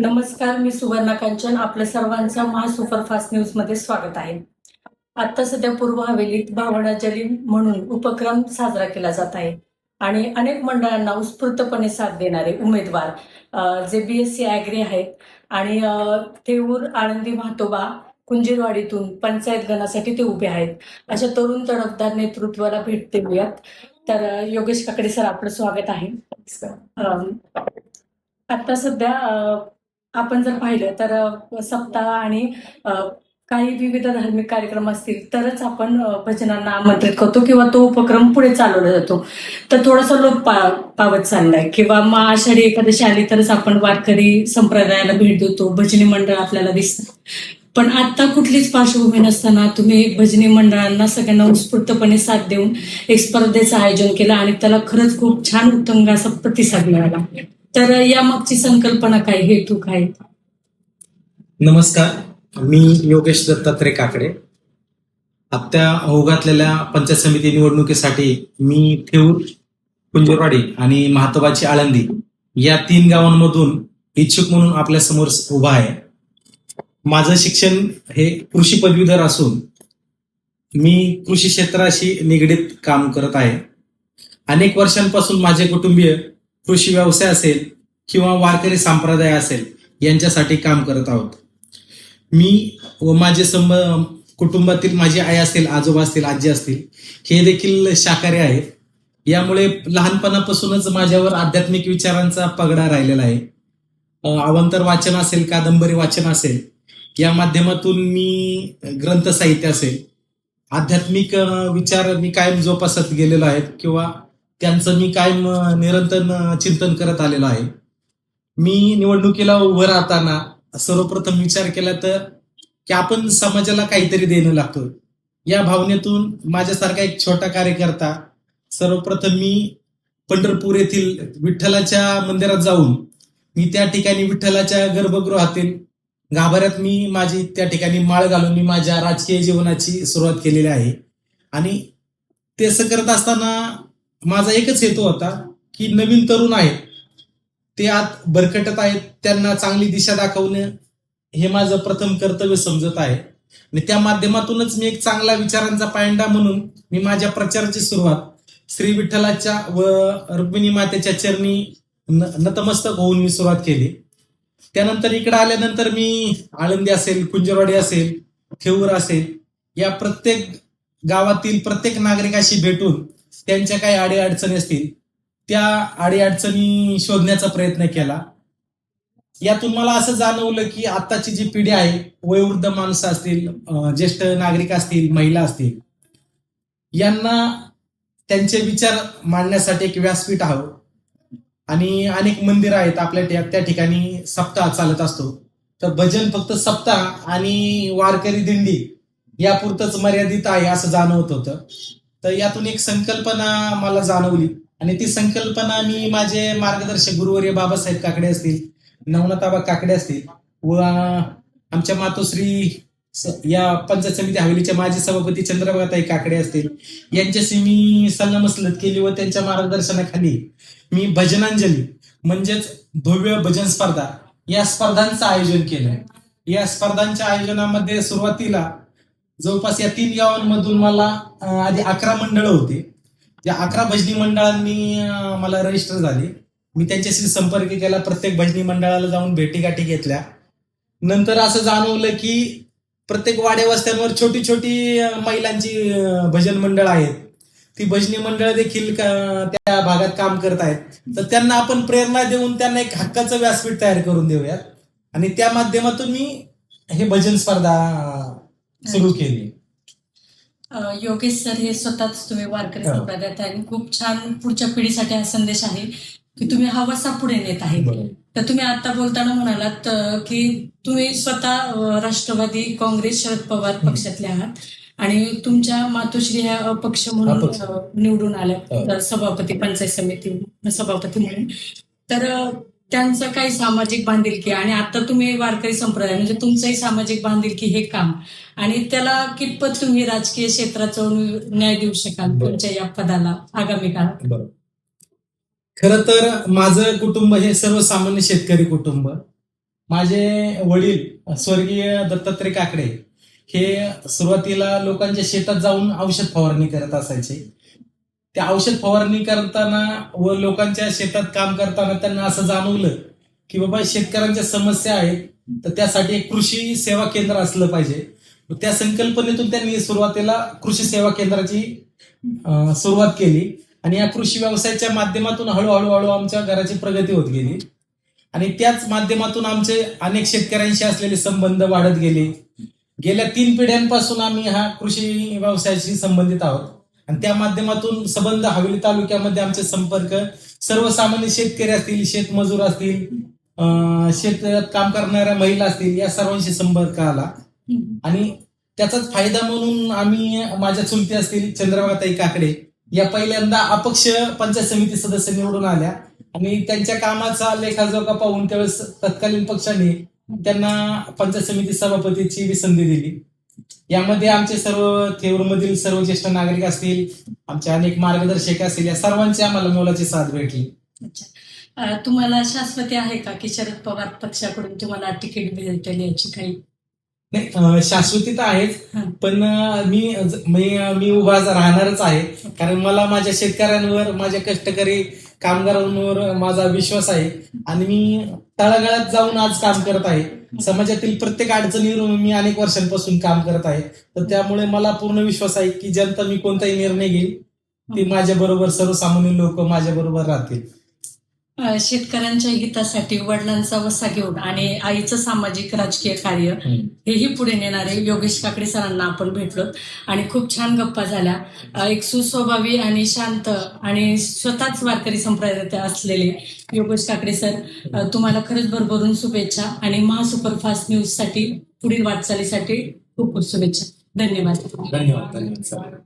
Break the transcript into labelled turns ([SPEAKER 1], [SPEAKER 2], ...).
[SPEAKER 1] नमस्कार मी सुवर्णा कांचन. आपलं सर्वांचं महासुपरफास्ट न्यूजमध्ये स्वागत आहे. आता सध्या पूर्व हवेलीत भावना जली म्हणून उपक्रम साजरा केला जात आहे. आणि अनेक मंडळांना उत्स्फूर्तपणे साथ देणारे उमेदवार जे बी एस सी ॲग्री आहेत. आणि थेऊर आळंदी म्हातोबा कुंजीरवाडीतून पंचायत गणासाठी ते उभे आहेत. अशा तरुण तडफदार नेतृत्वाला भेट देऊयात. तर योगेश काकडे सर आपलं स्वागत आहे. आता सध्या आपण जर पाहिलं तर सप्ताह आणि काही विविध धार्मिक कार्यक्रम असतील तरच आपण भजनांना आमंत्रित करतो किंवा तो उपक्रम पुढे चालवला जातो. तर थोडासा लोप पा पावत चाललाय. किंवा मग आषाढी एकादशी आली तरच आपण वारकरी संप्रदायाला भेट देतो भजनी मंडळ आपल्याला दिसतात पण आता कुठलीच पार्श्वभूमी नसताना तुम्ही भजनी मंडळांना सगळ्यांना उत्स्फूर्तपणे साथ देऊन एक स्पर्धेचं आयोजन केलं आणि त्याला खरंच खूप छान उत्तम असा प्रतिसाद मिळाला. तर यामागची संकल्पना काय हेतू काय?
[SPEAKER 2] नमस्कार. मी योगेश दत्तात्रय काकडे. आत्या ओघातलेल्या पंचायत समिती निवडणुकीसाठी मी ठेऊर कुंजरवाडी आणि महातोबाची आळंदी या तीन गावांमधून इच्छुक म्हणून आपल्यासमोर उभा आहे. माझं शिक्षण हे कृषी पदवीधर असून मी कृषी क्षेत्राशी निगडीत काम करत आहे. अनेक वर्षांपासून माझे कुटुंबीय कृषी व्यवसाय असेल किंवा वारकरी संप्रदाय असेल यांच्यासाठी काम करत आहोत. मी व माझे संब कुटुंबातील माझी आई असतील आजोबा असतील आजी असतील हे देखील शाकाहारी आहेत. यामुळे लहानपणापासूनच माझ्यावर आध्यात्मिक विचारांचा पगडा राहिलेला आहे. अवंतर वाचन असेल कादंबरी वाचन असेल या माध्यमातून मी ग्रंथ साहित्य असेल आध्यात्मिक विचार मी कायम जोपासत गेलेलो आहेत किंवा त्यांचं मी कायम निरंतर चिंतन करत आलेलो आहे. मी निवडणुकीला उभं राहताना सर्वप्रथम विचार केला तर की आपण समाजाला काहीतरी देणं लागतो. या भावनेतून माझ्यासारखा एक छोटा कार्यकर्ता सर्वप्रथम मी पंढरपूर येथील विठ्ठलाच्या मंदिरात जाऊन मी त्या ठिकाणी विठ्ठलाच्या गर्भगृहातील गाभाऱ्यात मी माझी त्या ठिकाणी माळ घालून मी माझ्या राजकीय जीवनाची सुरुवात केलेली आहे. आणि ते असं करत असताना माझा एकच हेतू होता की नवीन तरुण आहेत. ते आत भरकटत आहेत त्यांना चांगली दिशा दाखवणं हे माझं प्रथम कर्तव्य समजत आहे. आणि त्या माध्यमातूनच मी एक चांगला विचारांचा पायंडा म्हणून मी माझ्या प्रचाराची सुरुवात श्री विठ्ठलाच्या व रुक्मिणी मातेच्या चरणी न- नतमस्तक होऊन मी सुरुवात केली. त्यानंतर इकडे आल्यानंतर मी आळंदी असेल कुंजरवाडी असेल खेऊर असेल या प्रत्येक गावातील प्रत्येक नागरिकाशी भेटून त्यांच्या काही अडीअडचणी असतील त्या अडीअडचणी शोधण्याचा प्रयत्न केला. यातून मला असं जाणवलं की आताची जी पिढी आहे वयोवृद्ध माणसं असतील ज्येष्ठ नागरिक असतील महिला असतील यांना त्यांचे विचार मांडण्यासाठी एक व्यासपीठ हवं. आणि अनेक मंदिरं आहेत आपल्या त्या- त्या ठिकाणी सप्ताह चालत असतो. तर भजन फक्त सप्ताह आणि वारकरी दिंडी यापुरतच मर्यादित आहे असं जाणवत होतं. तर यातून एक संकल्पना मला जाणवली. आणि ती संकल्पना मी माझे मार्गदर्शक गुरुवर्य बाबासाहेब काकडे असतील नवनाथाबा काकडे असतील व आमच्या मातोश्री या पंचायत समिती हवेलीच्या माजी सभापती चंद्रबाताई काकडे असतील यांच्याशी मी सल्लामसलत केली व त्यांच्या मार्गदर्शनाखाली मी भजनांजली म्हणजेच भव्य भजन स्पर्धा या स्पर्धांचं आयोजन केलंय. या स्पर्धांच्या आयोजनामध्ये सुरुवातीला जवळपास या तीन गावांमधून मला आधी अकरा मंडळ होते. त्या अकरा भजनी मंडळांनी मला रजिस्टर झाले. मी त्यांच्याशी संपर्क केला प्रत्येक भजनी मंडळाला जाऊन भेटीगाठी घेतल्या. नंतर असं जाणवलं की प्रत्येक वाड्यावस्त्यांवर छोटी छोटी महिलांची भजन मंडळ आहेत. ती भजनी मंडळ देखील त्या भागात काम करत आहेत. तर त्यांना आपण प्रेरणा देऊन त्यांना एक हक्काचं व्यासपीठ तयार करून देऊयात. आणि त्या माध्यमातून मी हे भजन स्पर्धा सुरू केली.
[SPEAKER 1] योगेश सर हे स्वतःच तुम्ही वारकरी
[SPEAKER 2] हा.
[SPEAKER 1] संप्रदायात आहे. आणि खूप छान पुढच्या पिढीसाठी हा संदेश आहे की तुम्ही हा वसा पुढे नेत आहे. तर तुम्ही आता बोलताना म्हणालात की तुम्ही स्वतः राष्ट्रवादी काँग्रेस शरद पवार पक्षातले आहात. आणि तुमच्या मातोश्री ह्या अपक्ष म्हणून निवडून आल्या
[SPEAKER 2] हो.
[SPEAKER 1] सभापती पंचायत समिती सभापती म्हणून. तर त्यांचं काही सामाजिक बांधिलकी आणि आता तुम्ही वारकरी संप्रदाय म्हणजे तुमचंही सामाजिक बांधिलकी हे काम. आणि त्याला कितपत तुम्ही राजकीय क्षेत्राचं न्याय देऊ शकाल. तुमच्या या पदाला आगामी काळात?
[SPEAKER 2] बरोबर खर तर माझं कुटुंब हे सर्वसामान्य शेतकरी कुटुंब. माझे वडील स्वर्गीय दत्तात्रय काकडे हे सुरुवातीला लोकांच्या शेतात जाऊन औषध फवारणी करत असायचे. त्या औषध फवारणी करताना व लोकांच्या शेतात काम करताना त्यांना असं जाणवलं की बाबा शेतकऱ्यांच्या समस्या आहेत तर त्यासाठी एक कृषी सेवा केंद्र असलं पाहिजे. त्या संकल्पनेतून त्यांनी सुरुवातीला कृषी सेवा केंद्राची सुरुवात केली आणि या कृषी व्यवसायाच्या माध्यमातून हळूहळू हळू आमच्या घराची प्रगती होत गेली. आणि त्याच माध्यमातून आमचे अनेक शेतकऱ्यांशी असलेले संबंध वाढत गेले. गेल्या तीन पिढ्यांपासून आम्ही हा कृषी व्यवसायाशी संबंधित आहोत. आणि त्या माध्यमातून सबंध हवेली तालुक्यामध्ये आमचे संपर्क सर्वसामान्य शेतकरी असतील शेतमजूर असतील शेतात काम करणाऱ्या महिला असतील या सर्वांशी संपर्क आला. आणि त्याचाच फायदा म्हणून आम्ही माझ्या चुलते असतील चंद्रमाताई काकडे या पहिल्यांदा अपक्ष पंचायत समिती सदस्य निवडून आल्या. आणि त्यांच्या कामाचा लेखाजोखा पाहून त्यावेळेस तत्कालीन पक्षाने त्यांना पंचायत समिती सभापतीची संधी दिली. यामध्ये आमचे सर्व थेऊरमधील सर्व ज्येष्ठ नागरिक असतील आमचे अनेक मार्गदर्शक असतील या सर्वांची आम्हाला मोलाची साथ भेटली.
[SPEAKER 1] तुम्हाला शाश्वती आहे का की शरद पवार पक्षाकडून तुम्हाला तिकीट भेटेल याची काही?
[SPEAKER 2] नाही शाश्वती तर आहेच. पण मी मी उभा राहणारच आहे. कारण मला माझ्या शेतकऱ्यांवर माझ्या कष्टकरी कामगारांवर माझा विश्वास आहे. आणि मी तळागाळात जाऊन आज काम करत आहे. समाजातील प्रत्येक अडचणीवर मी अनेक वर्षांपासून काम करत आहे. तर त्यामुळे मला पूर्ण विश्वास आहे की जनता मी कोणताही निर्णय घेईल ती माझ्या बरोबर सर्वसामान्य लोक माझ्या बरोबर राहतील.
[SPEAKER 1] शेतकऱ्यांच्या हितासाठी वडिलांचा वसा घेऊन आणि आईचं सामाजिक राजकीय कार्य हेही पुढे नेणारे योगेश काकडे सरांना आपण भेटलो. आणि खूप छान गप्पा झाल्या. एक सुस्वभावी आणि शांत आणि स्वतःच वारकरी संप्रदायात असलेले योगेश काकडे सर तुम्हाला खरंच भरभरून शुभेच्छा आणि महासुपरफास्ट न्यूजसाठी पुढील वाटचालीसाठी खूप खूप शुभेच्छा. धन्यवाद.
[SPEAKER 2] धन्यवाद धन्यवाद सर.